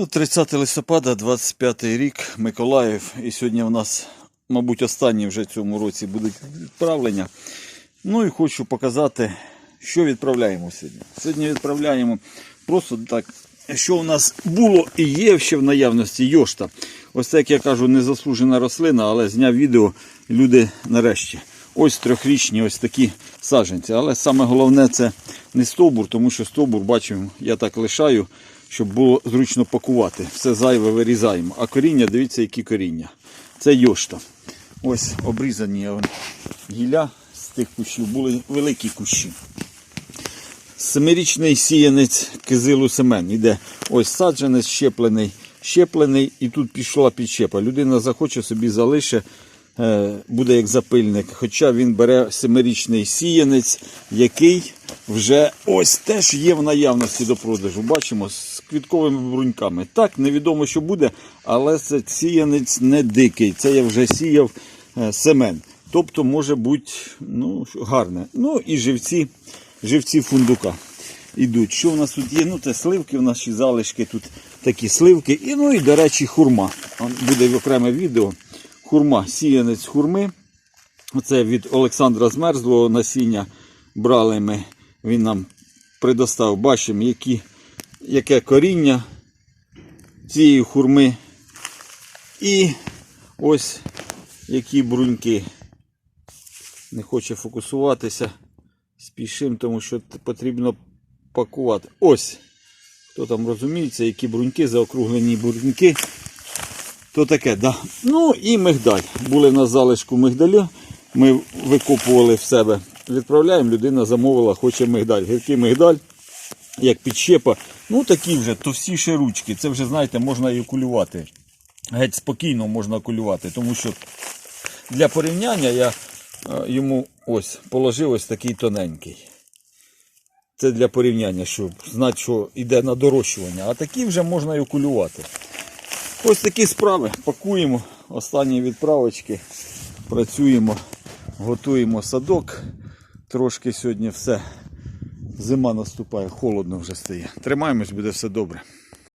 Ну, 30 листопада, 25 рік, Миколаїв. І сьогодні у нас, мабуть, останні вже в цьому році будуть відправлення. Ну і хочу показати, що відправляємо сьогодні. Сьогодні відправляємо просто так, що у нас було і є ще в наявності йошта. Ось так я кажу, незаслужена рослина, але зняв відео люди нарешті. Ось трьохрічні ось такі саджанці. Але саме головне це не стовбур, тому що стовбур, бачимо, я так лишаю, щоб було зручно пакувати. Все зайве вирізаємо. А коріння, дивіться, які коріння. Це йошта. Ось обрізані гілля з тих кущів були великі кущі. Семирічний сіянець кизилу Семен. Іде ось саджанець щеплений, щеплений, і тут пішла підщепа. Людина захоче собі залише, е, буде як запильник. Хоча він бере семирічний сіянець, який вже ось теж є в наявності до продажу. Бачимо квітковими бруньками. Так, невідомо, що буде, але це сіянець не дикий. Це я вже сіяв е, семен. Тобто може бути ну, гарне. Ну і живці, живці фундука ідуть. Що у нас тут є? Ну, це сливки, нас ще залишки тут такі сливки. І, ну і, до речі, хурма. Буде окреме відео. Хурма, сіянець хурми. Оце від Олександра Змерзлого насіння брали ми. Він нам предостав. Бачимо, які, яке коріння цієї хурми. І ось які бруньки. Не хоче фокусуватися. Спішим, тому що потрібно пакувати. Ось. Хто там розуміється, які бруньки, заокруглені бруньки. То таке, да. Ну і мигдаль. Були на залишку мигдаля. Ми викопували в себе. Відправляємо, людина замовила, хоче мигдаль. Гіркий мигдаль, як підщепа. Ну такі вже товстіші ручки. Це вже, знаєте, можна і окулювати. Геть спокійно можна окулювати, тому що для порівняння я е, йому ось положив ось такий тоненький. Це для порівняння, щоб знати, що йде на дорощування. А такі вже можна і окулювати. Ось такі справи. Пакуємо останні відправочки, працюємо, готуємо садок. Трошки сьогодні все. Зима наступає, холодно вже стає. Тримаємось, буде все добре.